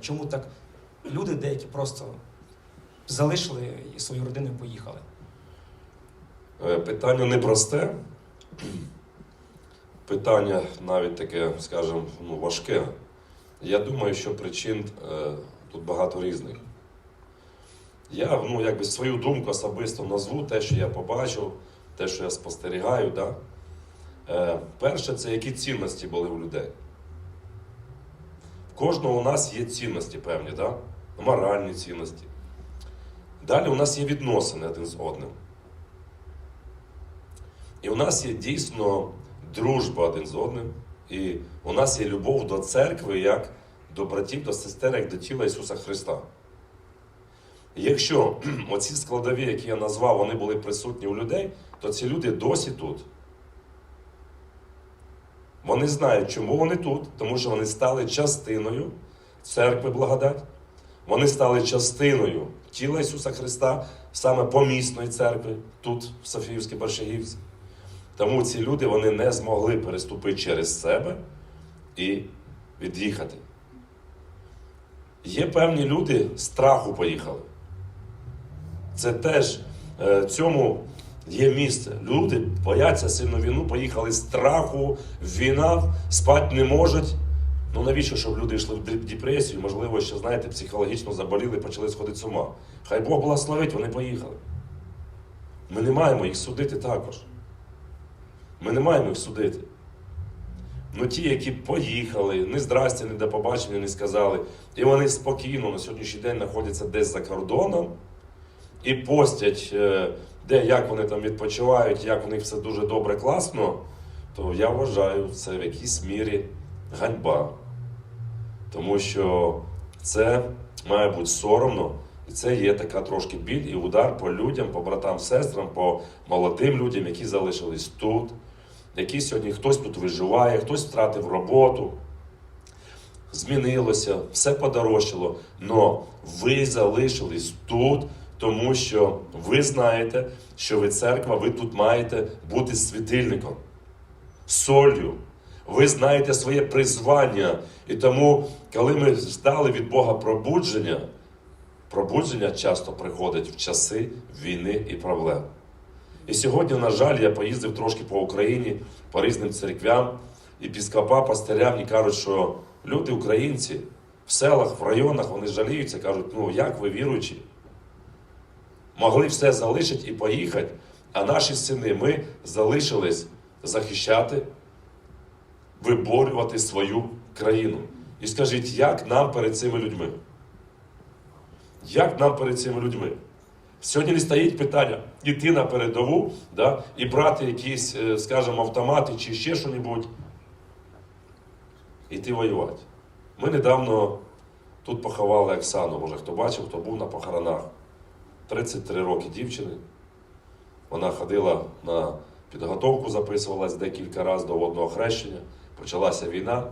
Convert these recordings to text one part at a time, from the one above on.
Чому так люди деякі просто залишили свою родину і поїхали? Е, Питання непросте. Питання навіть таке, скажімо, ну, важке. Я думаю, що причин е, тут багато різних. Я ну, якби свою думку особисто назву те, що я побачив, те, що я спостерігаю. Да? Е, перше, це які цінності були у людей. Кожного у нас є цінності певні, да? моральні цінності. Далі у нас є відносини один з одним. І у нас є дійсно дружба один з одним. І у нас є любов до церкви як до братів, до сестер, як до тіла Ісуса Христа. Якщо оці складові, які я назвав, вони були присутні у людей, то ці люди досі тут. Вони знають, чому вони тут, тому що вони стали частиною церкви благодать. Вони стали частиною тіла Ісуса Христа, саме помісної церкви, тут, в Софіївській Борщагівці. Тому ці люди вони не змогли переступити через себе і від'їхати. Є певні люди страху поїхали. Це теж е, цьому є місце. Люди бояться сильно війну, поїхали страху, війна, спати не можуть. Ну навіщо, щоб люди йшли в депресію, можливо, ще, знаєте, психологічно заболіли, почали сходити з ума. Хай Бог благословить, вони поїхали. Ми не маємо їх судити також. Ми не маємо їх судити. Ну ті, які поїхали, ні здрасті, ні до побачення не сказали, і вони спокійно на сьогоднішній день знаходяться десь за кордоном і постять, е, де як вони там відпочивають, як у них все дуже добре, класно, то я вважаю, це в якійсь мірі ганьба. Тому що це має бути соромно, і це є така трошки біль і удар по людям, по братам, сестрам, по молодим людям, які залишились тут, які сьогодні хтось тут виживає, хтось втратив роботу. Змінилося, все подорожчало, но ви залишились тут, тому що ви знаєте, що ви церква, ви тут маєте бути світильником, солью. Ви знаєте своє призвання. І тому, коли ми ждали від Бога пробудження, пробудження часто приходить в часи війни і проблем. І сьогодні, на жаль, я поїздив трошки по Україні, по різним церквям, і піскопа, пастирям і кажуть, що люди, українці, в селах, в районах, вони жаліються, кажуть, ну як ви віруючі? Могли все залишити і поїхати, а наші сини, ми залишились захищати, виборювати свою країну. І скажіть, як нам перед цими людьми? Як нам перед цими людьми? Сьогодні не стоїть питання йти на передову да, і брати якісь, е, скажімо, автомати чи ще що-небудь, іти воювати. Ми недавно тут поховали Оксану, може хто бачив, хто був на похоронах. 33 роки дівчини. Вона ходила на підготовку, записувалась декілька разів до водного хрещення. Почалася війна.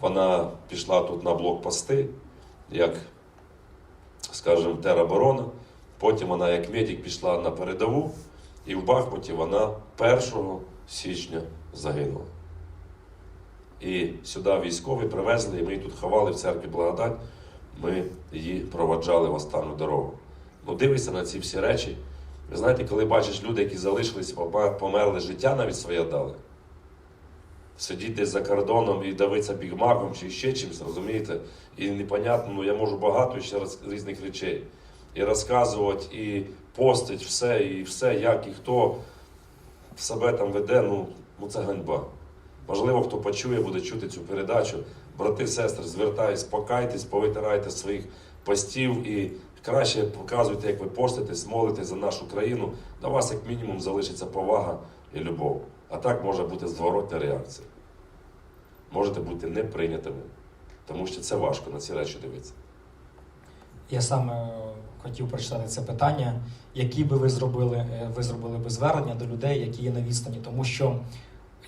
Вона пішла тут на блокпости, як, скажімо, тероборона. Потім вона, як медик, пішла на передову, і в Бахмуті вона 1 січня загинула. І сюди військові привезли, і ми її тут ховали в церкві Благодать. Ми її проводжали в останню дорогу. Ну, дивишся на ці всі речі. Ви знаєте, коли бачиш людей, які залишились, померли, життя навіть своє дали. Сидіти за кордоном і давитися бігмаком чи ще чимось, розумієте? І непонятно, ну я можу багато ще раз різних речей. І розказувати, і постить все, і все, як і хто себе там веде, ну, ну це ганьба. Можливо, хто почує, буде чути цю передачу. Брати, сестри, звертайтесь, покайтесь, повитирайте своїх постів і краще показуйте, як ви поститесь, молитесь за нашу країну. До вас, як мінімум, залишиться повага і любов. А так може бути зворотня реакція. Можете бути неприйнятими, тому що це важко на ці речі дивитися. Я саме хотів прочитати це питання, які би ви зробили, е, ви зробили би звернення до людей, які є на відстані, тому що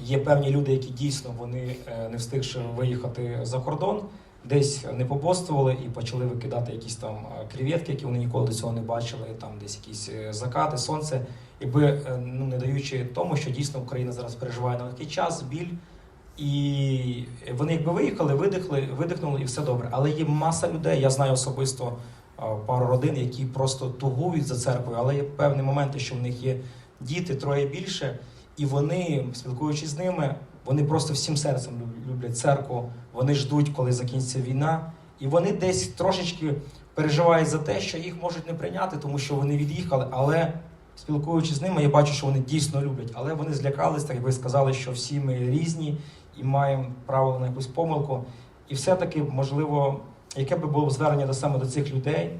є певні люди, які дійсно вони е, не встигши виїхати за кордон, десь не побоствували і почали викидати якісь там е, креветки, які вони ніколи до цього не бачили, там десь якісь е, закати, сонце, якби е, ну не даючи тому, що дійсно Україна зараз переживає нелегкий час, біль. І вони якби виїхали, видихли, видихнули і все добре. Але є маса людей, я знаю особисто пару родин, які просто тугують за церквою, але є певні моменти, що в них є діти, троє більше, і вони, спілкуючись з ними, вони просто всім серцем люблять церкву. Вони ждуть, коли закінчиться війна, і вони десь трошечки переживають за те, що їх можуть не прийняти, тому що вони від'їхали. Але спілкуючись з ними, я бачу, що вони дійсно люблять. Але вони злякались, так як сказали, що всі ми різні і маємо право на якусь помилку. І все-таки, можливо, яке би було звернення до саме до цих людей,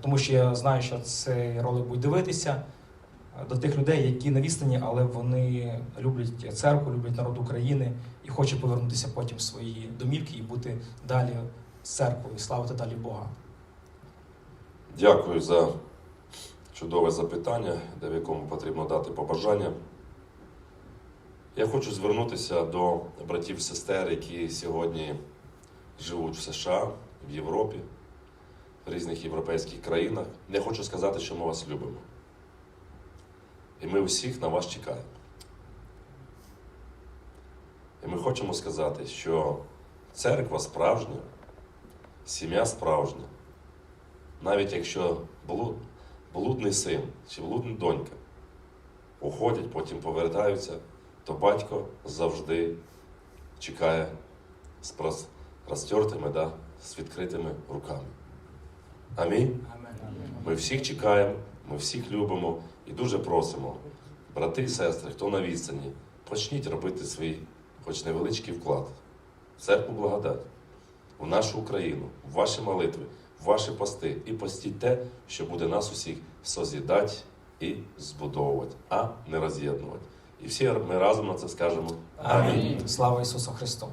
тому що я знаю, що цей ролик буде дивитися до тих людей, які на відстані, але вони люблять церкву, люблять народ України і хочуть повернутися потім в свої домівки і бути далі з церквою, славити далі Бога. Дякую за чудове запитання, де в якому потрібно дати побажання. Я хочу звернутися до братів і сестер, які сьогодні живуть в США, в Європі, в різних європейських країнах. Я хочу сказати, що ми вас любимо. І ми усіх на вас чекаємо. І ми хочемо сказати, що церква справжня, сім'я справжня. Навіть якщо блуд, блудний син чи блудна донька уходять, потім повертаються, то батько завжди чекає з розтертими, да, з відкритими руками. Амінь. Ми всіх чекаємо, ми всіх любимо і дуже просимо, брати і сестри, хто на відстані, почніть робити свій, хоч невеличкий вклад в церкву благодать, в нашу Україну, в ваші молитви, в ваші пости і постіть те, що буде нас усіх созідати і збудовувати, а не роз'єднувати. І всі ми разом на це скажемо Амінь. Слава Ісусу Христу!